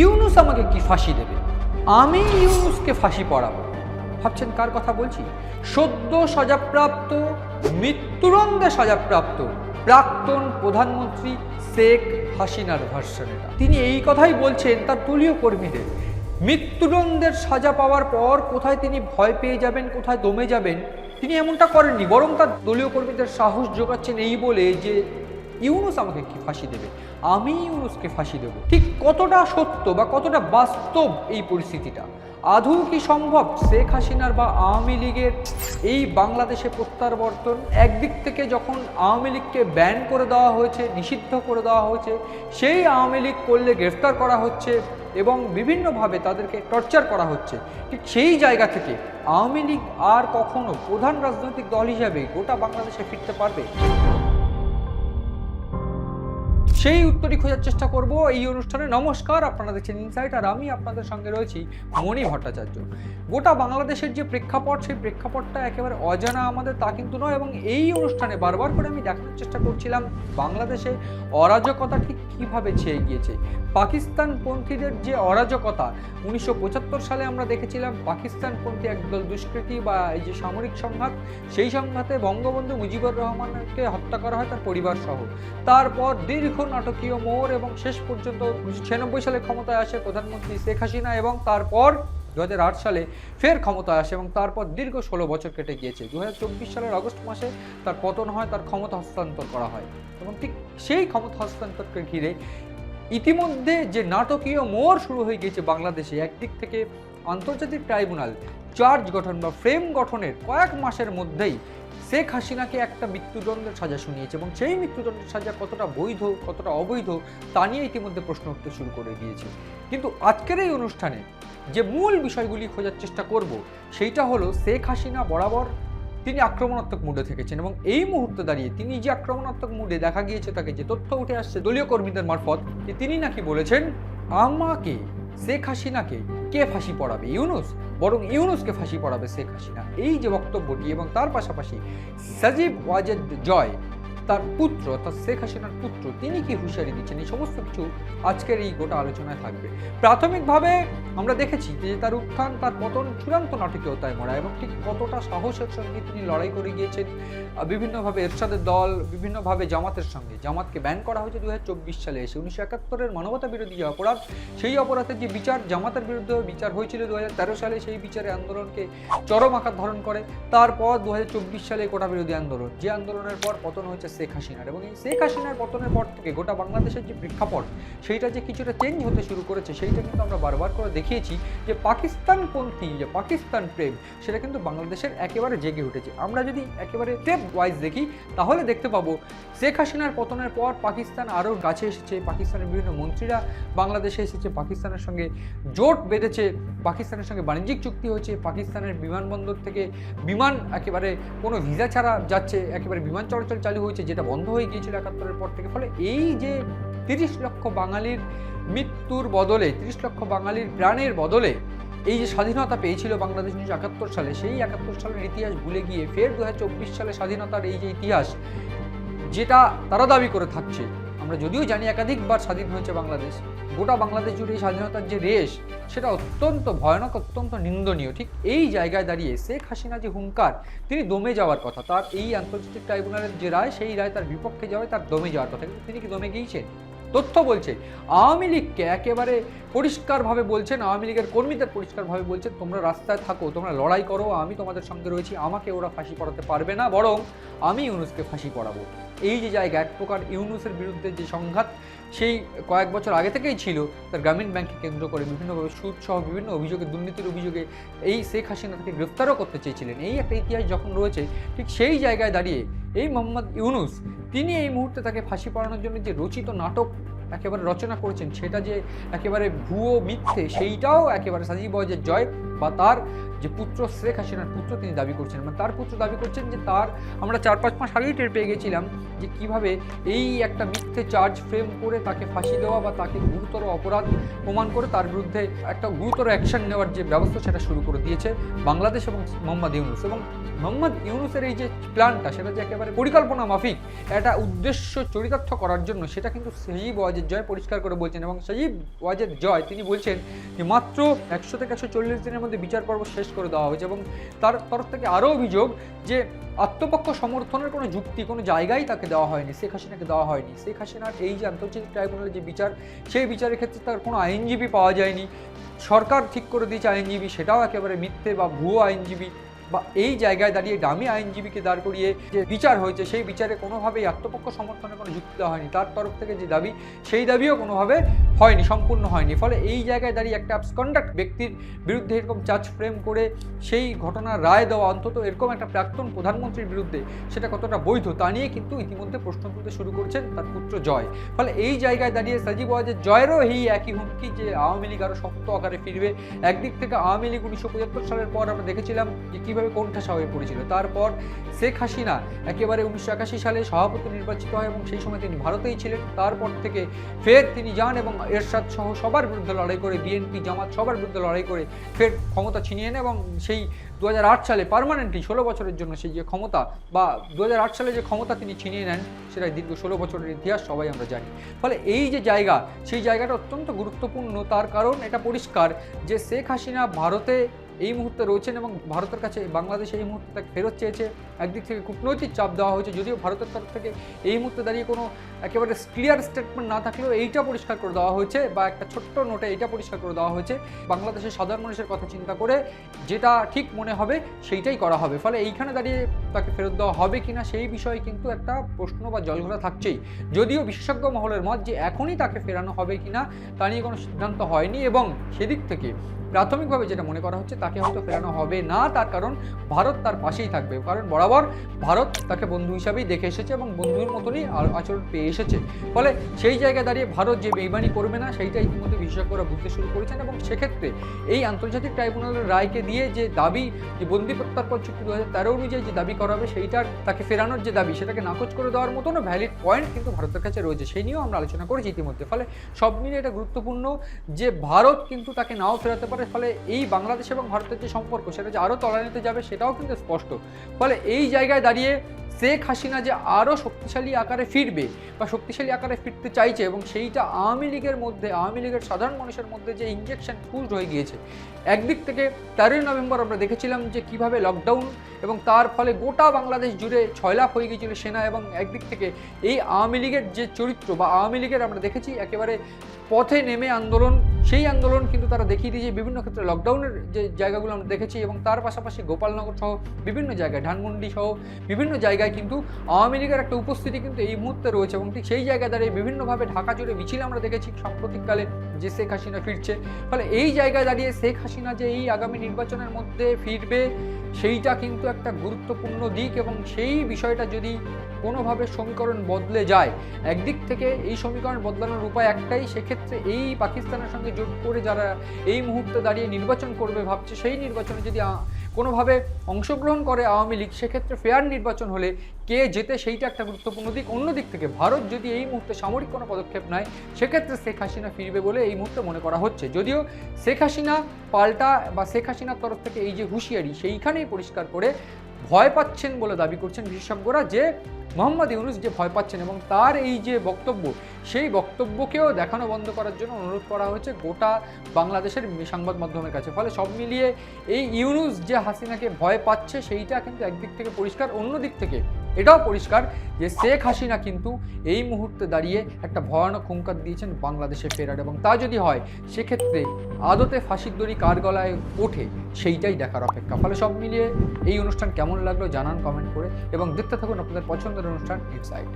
ইউনুস আমাকে কি ফাঁসি দেবে? আমি ইউনুসকে ফাঁসি পড়াবো। ভাবছেন কার কথা বলছি? সদ্য সাজাপ্রাপ্ত, মৃত্যুদণ্ডে সাজাপ্রাপ্ত প্রাক্তন প্রধানমন্ত্রী শেখ হাসিনার ভার্সনটা। তিনি এই কথাই বলছেন তার দলীয় কর্মীদের। মৃত্যুদণ্ডের সাজা পাওয়ার পর কোথায় তিনি ভয় পেয়ে যাবেন, কোথায় দমে যাবেন, তিনি এমনটা করেননি, বরং তার দলীয় কর্মীদের সাহস যোগাচ্ছেন এই বলে যে ইউনুস আমাকে কি ফাঁসি দেবে? আমি ইউনুসকে ফাঁসি দেব। ঠিক কতটা সত্য বা কতটা বাস্তব এই পরিস্থিতিটা? আদৌ কি সম্ভব শেখ হাসিনার বা আওয়ামী লীগের এই বাংলাদেশে প্রত্যাবর্তন? একদিক থেকে যখন আওয়ামী লীগকে ব্যান করে দেওয়া হয়েছে, নিষিদ্ধ করে দেওয়া হয়েছে, সেই আওয়ামী লীগ করলে গ্রেফতার করা হচ্ছে এবং বিভিন্নভাবে তাদেরকে টর্চার করা হচ্ছে। ঠিক সেই জায়গা থেকে আওয়ামী লীগ আর কখনো প্রধান রাজনৈতিক দল হিসাবে গোটা বাংলাদেশে ফিরতে পারবে? সেই উত্তরই খোঁজার চেষ্টা করব এই অনুষ্ঠানে। নমস্কার, আপনারা দেখছেন ইনসাইট আর আমি আপনাদের সঙ্গে রয়েছি মণি ভট্টাচার্য। গোটা বাংলাদেশের যে প্রেক্ষাপট, সেই প্রেক্ষাপটটা একেবারে অজানা আমাদের তা কিন্তু নয় এবং এই অনুষ্ঠানে বারবার করে আমি দেখানোর চেষ্টা করছিলাম বাংলাদেশে অরাজকতা ঠিক কীভাবে ছেয়ে গিয়েছে। পাকিস্তানপন্থীদের যে অরাজকতা, উনিশশো পঁচাত্তর সালে আমরা দেখেছিলাম পাকিস্তানপন্থী একদল দুষ্কৃতী বা এই যে সামরিক সংঘাত, সেই সংঘাতে বঙ্গবন্ধু মুজিবুর রহমানকে হত্যা করা হয় তার পরিবার সহ তারপর দীর্ঘ নাটকীয় মোড় এবং শেষ পর্যন্ত উনিশশো ছিয়ানব্বই সালে ক্ষমতায় আসে প্রধানমন্ত্রী শেখ হাসিনা এবং তারপর দুহাজার আট সালে ফের ক্ষমতায় আসে এবং তারপর দীর্ঘ ষোলো বছর কেটে গিয়েছে। দুহাজার চব্বিশ সালের আগস্ট মাসে তার পতন হয়, তার ক্ষমতা হস্তান্তর করা হয় এবং ঠিক সেই ক্ষমতা হস্তান্তরকে ঘিরে ইতিমধ্যে যে নাটকীয় মোড় শুরু হয়ে গিয়েছে বাংলাদেশে, একদিক থেকে আন্তর্জাতিক ট্রাইব্যুনাল, চার্জ গঠন বা ফ্রেম গঠনের কয়েক মাসের মধ্যেই শেখ হাসিনাকে একটা মৃত্যুদণ্ডের সাজা শুনিয়েছে এবং সেই মৃত্যুদণ্ডের সাজা কতটা বৈধ, কতটা অবৈধ, তা নিয়ে ইতিমধ্যে প্রশ্ন উঠতে শুরু করে দিয়েছে। কিন্তু আজকের এই অনুষ্ঠানে যে মূল বিষয়গুলি খোঁজার চেষ্টা করব, সেইটা হলো শেখ হাসিনা বরাবর তিনি আক্রমণাত্মক মুডে থেকেছেন এবং এই মুহূর্তে দাঁড়িয়ে তিনি যে আক্রমণাত্মক মুডে দেখা গিয়েছে তাকে যে তথ্য উঠে আসছে দলীয় কর্মীদের মারফত যে তিনি নাকি বলেছেন, আমাকে শেখ হাসিনাকে কে ফাঁসি পড়াবে? ইউনুস। বরং ইউনুসকে ফাঁসি পড়াবে শেখ হাসিনা। এই যে বক্তব্যটি এবং তার পাশাপাশি সাজিব ওয়াজেদ জয় তার পুত্র, অর্থাৎ শেখ হাসিনার পুত্র, তিনি কি হুঁশিয়ারি দিচ্ছেন? এই সমস্ত কিছু আজকের এই গোটা আলোচনায় থাকবে। প্রাথমিকভাবে আমরা দেখেছি যে তার উত্থান, তার পতন চূড়ান্ত নাটকীয়তায় মরা এবং ঠিক কতটা সাহসের সঙ্গে তিনি লড়াই করে গিয়েছেন বিভিন্নভাবে এরশাদের দল, বিভিন্নভাবে জামাতের সঙ্গে। জামাতকে ব্যান করা হয়েছে দু হাজার চব্বিশ সালে, এসে উনিশশো একাত্তরের মানবতা বিরোধী যে অপরাধ, সেই অপরাধের যে বিচার, জামাতের বিরুদ্ধে বিচার হয়েছিল দু হাজার তেরো সালে, সেই বিচারে আন্দোলনকে চরম আকার ধারণ করে। তারপর দু হাজার চব্বিশ সালে কোটা বিরোধী আন্দোলন। যে আন্দোলনের পর পতন হয়েছে শেখ হাসিনার। এবং এই শেখ হাসিনার পতনের পর থেকে গোটা বাংলাদেশের যে প্রেক্ষাপট, সেইটা যে কিছুটা চেঞ্জ হতে শুরু করেছে, সেইটা কিন্তু আমরা বারবার করে দেখিয়েছি যে পাকিস্তানপন্থী যে পাকিস্তান প্রেম, সেটা কিন্তু বাংলাদেশের একেবারে জেগে উঠেছে। আমরা যদি একেবারে স্টেপ ওয়াইজ দেখি, তাহলে দেখতে পাবো শেখ হাসিনার পতনের পর পাকিস্তান আরও কাছে এসেছে, পাকিস্তানের বিভিন্ন মন্ত্রীরা বাংলাদেশে এসেছে, পাকিস্তানের সঙ্গে জোট বেঁধেছে, পাকিস্তানের সঙ্গে বাণিজ্যিক চুক্তি হয়েছে, পাকিস্তানের বিমানবন্দর থেকে বিমান একেবারে কোনো ভিসা ছাড়া যাচ্ছে, একেবারে বিমান চলাচল চালু হয়েছে যেটা বন্ধ হয়ে গিয়েছিল একাত্তরের পর থেকে, ফলে এই যে তিরিশ লক্ষ বাঙালির মৃত্যুর বদলে, তিরিশ লক্ষ বাঙালির প্রাণের বদলে এই যে স্বাধীনতা পেয়েছিল বাংলাদেশ উনিশশো একাত্তর সালে, সেই একাত্তর সালের ইতিহাস ভুলে গিয়ে ফের দু হাজার চব্বিশ সালে স্বাধীনতার এই যে ইতিহাস, যেটা তারা দাবি করে থাকছে আমরা যদিও জানি একাধিকবার স্বাধীন হয়েছে বাংলাদেশ, গোটা বাংলাদেশ জুড়ে এই স্বাধীনতার যে রেশ, সেটা অত্যন্ত ভয়ানক, অত্যন্ত নিন্দনীয়। ঠিক এই জায়গায় দাঁড়িয়ে শেখ হাসিনা যে হুঙ্কার, তিনি দমে যাওয়ার কথা, তার এই আন্তর্জাতিক ট্রাইব্যুনালের যে রায়, সেই রায় তার বিপক্ষে যাওয়ায় তার দমে যাওয়ার কথা। কিন্তু তিনি কি দমে গিয়েছেন? তথ্য বলছে, আওয়ামী লীগকে একেবারে পরিষ্কারভাবে বলছেন, আওয়ামী লীগের কর্মীদের পরিষ্কারভাবে বলছেন, তোমরা রাস্তায় থাকো, তোমরা লড়াই করো, আমি তোমাদের সঙ্গে রয়েছি, আমাকে ওরা ফাঁসি পড়াতে পারবে না, বরং আমি ইউনুসকে ফাঁসি পড়াবো। এই যে জায়গা, এক প্রকার ইউনুসের বিরুদ্ধে যে সংঘাত, সেই কয়েক বছর আগে থেকেই ছিল, তার গ্রামীণ ব্যাংককে কেন্দ্র করে বিভিন্নভাবে সুদ সহ বিভিন্ন অভিযোগে, দুর্নীতির অভিযোগে এই শেখ হাসিনা তাকে গ্রেফতারও করতে চেয়েছিলেন। এই একটা ইতিহাস যখন রয়েছে, ঠিক সেই জায়গায় দাঁড়িয়ে এই মোহাম্মদ ইউনুস, তিনি এই মুহূর্তে তাকে ফাঁসি পড়ানোর জন্য যে রচিত নাটক একেবারে রচনা করেছেন, সেটা যে একেবারে ভুয়ো মিথ্যে, সেইটাও একেবারে সাজিব জয় বা তার যে পুত্র শেখ হাসিনার পুত্র তিনি দাবি করছেন মানে তার পুত্র দাবি করছেন যে তার আমরা চার পাঁচ মাস আগেই টের পেয়ে গেছিলাম যে কীভাবে এই একটা মিথ্যে চার্জ ফ্রেম করে তাকে ফাঁসি দেওয়া বা তাকে গুরুতর অপরাধ প্রমাণ করে তার বিরুদ্ধে একটা গুরুতর অ্যাকশন নেওয়ার যে ব্যবস্থা সেটা শুরু করে দিয়েছে বাংলাদেশ এবং মোহাম্মদ ইউনুস। এবং মোহাম্মদ ইউনুসের এই যে প্ল্যানটা সেটা যে একেবারে পরিকল্পনা মাফিক একটা উদ্দেশ্য চরিতার্থ করার জন্য সেটা কিন্তু সজীব ওয়াজেদ জয় পরিষ্কার করে বলছেন এবং সজীব ওয়াজেদ জয় তিনি বলছেন যে মাত্র একশো থেকে একশো চল্লিশ দিনের মধ্যে বিচার পর্ব শেষ করে দেওয়া হয়েছে এবং তার তরফ থেকে আরও অভিযোগ যে আত্মপক্ষ সমর্থনের কোনো যুক্তি, কোনো জায়গায় তাকে দেওয়া হয়নি, শেখ হাসিনাকে দেওয়া হয়নি। শেখ হাসিনার এই যে আন্তর্জাতিক ট্রাইব্যুনালের যে বিচার, সেই বিচারের ক্ষেত্রে তার কোনো আইনজীবী পাওয়া যায়নি। সরকার ঠিক করে দিয়েছে আইনজীবী, সেটাও একেবারে মিথ্যে বা ভুয়ো আইনজীবী বা এই জায়গায় দাঁড়িয়ে দামি আইনজীবীকে দাঁড় করিয়ে যে বিচার হয়েছে, সেই বিচারে কোনোভাবেই আত্মপক্ষ সমর্থনের কোনো যুক্তি দেওয়া হয়নি। তার তরফ থেকে যে দাবি, সেই দাবিও কোনোভাবে হয়নি, সম্পূর্ণ হয়নি। ফলে এই জায়গায় দাঁড়িয়ে একটা অ্যাবসকন্ডাক্ট ব্যক্তির বিরুদ্ধে এরকম চার্জ ফ্রেম করে সেই ঘটনার রায় দেওয়া অন্তত এরকম একটা প্রাক্তন প্রধানমন্ত্রীর বিরুদ্ধে সেটা কতটা বৈধ তা নিয়ে কিন্তু ইতিমধ্যে প্রশ্ন তুলতে শুরু করেছেন তার পুত্র জয়। ফলে এই জায়গায় দাঁড়িয়ে সাজিব ওয়াজের জয়েরও এই একই হুমকি যে আওয়ামী লীগ আরও শক্ত আকারে ফিরবে। একদিক থেকে আওয়ামী লীগ উনিশশো পঁচাত্তর সালের পর আমরা দেখেছিলাম যে কীভাবে কোণঠাসা হয়ে পড়েছিল তারপর শেখ হাসিনা একেবারে উনিশশো একাশি সালে সভাপতি নির্বাচিত হয় এবং সেই সময় তিনি ভারতেই ছিলেন। তারপর থেকে ফের তিনি যান এবং এরশাদ সহ সবার বিরুদ্ধে লড়াই করে বিএনপি জামাত সবার বিরুদ্ধে লড়াই করে ফের ক্ষমতা ছিনিয়ে নেন এবং সেই দু হাজার আট সালে পার্মানেন্টলি ষোলো বছরের জন্য সেই যে ক্ষমতা বা দু হাজার আট সালে যে ক্ষমতা তিনি ছিনিয়ে নেন সেটা দীর্ঘ ষোলো বছরের ইতিহাস, সবাই আমরা জানি। ফলে এই যে জায়গা, সেই জায়গাটা অত্যন্ত গুরুত্বপূর্ণ। তার কারণ এটা পরিষ্কার যে শেখ হাসিনা ভারতে এই মুহূর্তে রয়েছেন এবং ভারতের কাছে বাংলাদেশ এই মুহূর্তে তাকে ফেরত চেয়েছে। একদিক থেকে কূটনৈতিক চাপ দেওয়া হয়েছে, যদিও ভারতের তরফ থেকে এই মুহূর্তে দাঁড়িয়ে কোনো একেবারে ক্লিয়ার স্টেটমেন্ট না থাকলেও এইটা পরিষ্কার করে দেওয়া হয়েছে বা একটা ছোট্ট নোটে এইটা পরিষ্কার করে দেওয়া হয়েছে। বাংলাদেশের সাধারণ মানুষের কথা চিন্তা করে যেটা ঠিক মনে হবে সেইটাই করা হবে। ফলে এইখানে দাঁড়িয়ে তাকে ফেরত দেওয়া হবে কি না সেই বিষয়ে কিন্তু একটা প্রশ্ন বা জলঘোলা থাকছেই। যদিও বিশেষজ্ঞ মহলের মত যে এখনই তাকে ফেরানো হবে কি না তা নিয়ে কোনো সিদ্ধান্ত হয়নি এবং সেদিক থেকে প্রাথমিকভাবে যেটা মনে করা হচ্ছে তাকে হয়তো ফেরানো হবে না, তার কারণ ভারত তার পাশেই থাকবে। কারণ বরাবর ভারত তাকে বন্ধু হিসাবেই দেখে এসেছে এবং বন্ধুর মতনই আচরণ পেয়ে এসেছে। ফলে সেই জায়গায় দাঁড়িয়ে ভারত যে বেইমানি করবে না, সেইটা ইতিমধ্যে বিশেষজ্ঞরা বুঝতে শুরু করেছেন এবং সেক্ষেত্রে এই আন্তর্জাতিক ট্রাইব্যুনালের রায়কে দিয়ে যে দাবি, যে বন্দি প্রত্যার্পণ চুক্তি দু হাজার তেরো অনুযায়ী যে দাবি করা হবে, সেইটার তাকে ফেরানোর যে দাবি, সেটাকে নাকচ করে দেওয়ার মতনও ভ্যালিড পয়েন্ট কিন্তু ভারতের কাছে রয়েছে। সেই নিয়েও আমরা আলোচনা করেছি ইতিমধ্যে। ফলে সব মিলিয়ে এটা গুরুত্বপূর্ণ যে ভারত কিন্তু তাকে নাও ফেরাতে পারে ফলে এই বাংলাদেশ এবং ভারতের যে সম্পর্ক, সেটা যে আরও তলানিতে যাবে, সেটাও কিন্তু স্পষ্ট। ফলে এই জায়গায় দাঁড়িয়ে শেখ হাসিনা যে আরও শক্তিশালী আকারে ফিরবে বা শক্তিশালী আকারে ফিরতে চাইছে এবং সেইটা আওয়ামী লীগের মধ্যে, আওয়ামী লীগের সাধারণ মানুষের মধ্যে যে ইঞ্জেকশন পুস্ট হয়ে গিয়েছে, একদিক থেকে তেরোই নভেম্বর আমরা দেখেছিলাম যে কীভাবে লকডাউন এবং তার ফলে গোটা বাংলাদেশ জুড়ে ছয়লাভ হয়ে গিয়েছিল সেনা এবং একদিক থেকে এই আওয়ামী লীগের যে চরিত্র বা আওয়ামী লীগের আমরা দেখেছি একেবারে পথে নেমে আন্দোলন, সেই আন্দোলন কিন্তু তারা দেখিয়ে দিয়েছে। বিভিন্ন ক্ষেত্রে লকডাউনের যে জায়গাগুলো আমরা দেখেছি এবং তার পাশাপাশি গোপালনগর সহ বিভিন্ন জায়গায়, ধানমন্ডি সহ বিভিন্ন জায়গায় কিন্তু আওয়ামী লীগের একটা উপস্থিতি কিন্তু এই মুহূর্তে রয়েছে এবং ঠিক সেই জায়গায় দাঁড়িয়ে বিভিন্নভাবে ঢাকা জুড়ে মিছিল আমরা দেখেছি সাম্প্রতিককালে। যে শেখ হাসিনা ফিরছে। ফলে এই জায়গায় দাঁড়িয়ে শেখ হাসিনা যে এই আগামী নির্বাচনের মধ্যে ফিরবে, সেইটা কিন্তু একটা গুরুত্বপূর্ণ দিক এবং সেই বিষয়টা যদি কোনোভাবে সমীকরণ বদলে যায়, একদিক থেকে এই সমীকরণ বদলানোর উপায় একটাই, সেক্ষেত্রে এই পাকিস্তানের সঙ্গে জোট করে যারা এই মুহূর্তে দাঁড়িয়ে নির্বাচন করবে, ভাবছে সেই নির্বাচনে যদি কোনোভাবে অংশগ্রহণ করে আওয়ামী লীগ, সেক্ষেত্রে ফেয়ার নির্বাচন হলে কে যেতে সেইটা একটা গুরুত্বপূর্ণ দিক। অন্য দিক থেকে ভারত যদি এই মুহূর্তে সামরিক কোনো পদক্ষেপ নেয়, সেক্ষেত্রে শেখ হাসিনা ফিরবে বলে এই মুহূর্তে মনে করা হচ্ছে। যদিও শেখ হাসিনা পাল্টা বা শেখ হাসিনার তরফ থেকে এই যে হুঁশিয়ারি, সেইখানেই পরিষ্কার করে ভয় পাচ্ছেন বলে দাবি করছেন বিশেষজ্ঞরা যে মোহাম্মদ ইউনুস যে ভয় পাচ্ছেন এবং তার এই যে বক্তব্য, সেই বক্তব্যকেও দেখানো বন্ধ করার জন্য অনুরোধ করা হয়েছে গোটা বাংলাদেশের সংবাদ মাধ্যমের কাছে। ফলে সব মিলিয়ে এই ইউনুস যে হাসিনাকে ভয় পাচ্ছে, সেইটা কিন্তু একদিক থেকে পরিষ্কার অন্য দিক থেকে এটাও পরিষ্কার যে শেখ হাসিনা কিন্তু এই মুহূর্তে দাঁড়িয়ে একটা ভয়ানক হুঙ্কার দিয়েছেন বাংলাদেশের ফেরার এবং তা যদি হয়, সেক্ষেত্রে আদতে ফাঁসির দড়ি কার গলায় ওঠে সেইটাই দেখার অপেক্ষা। ফলে সব মিলিয়ে এই অনুষ্ঠান কেমন লাগল জানান কমেন্ট করে এবং দেখতে থাকুন আপনাদের পছন্দের অনুষ্ঠান ইনসাইট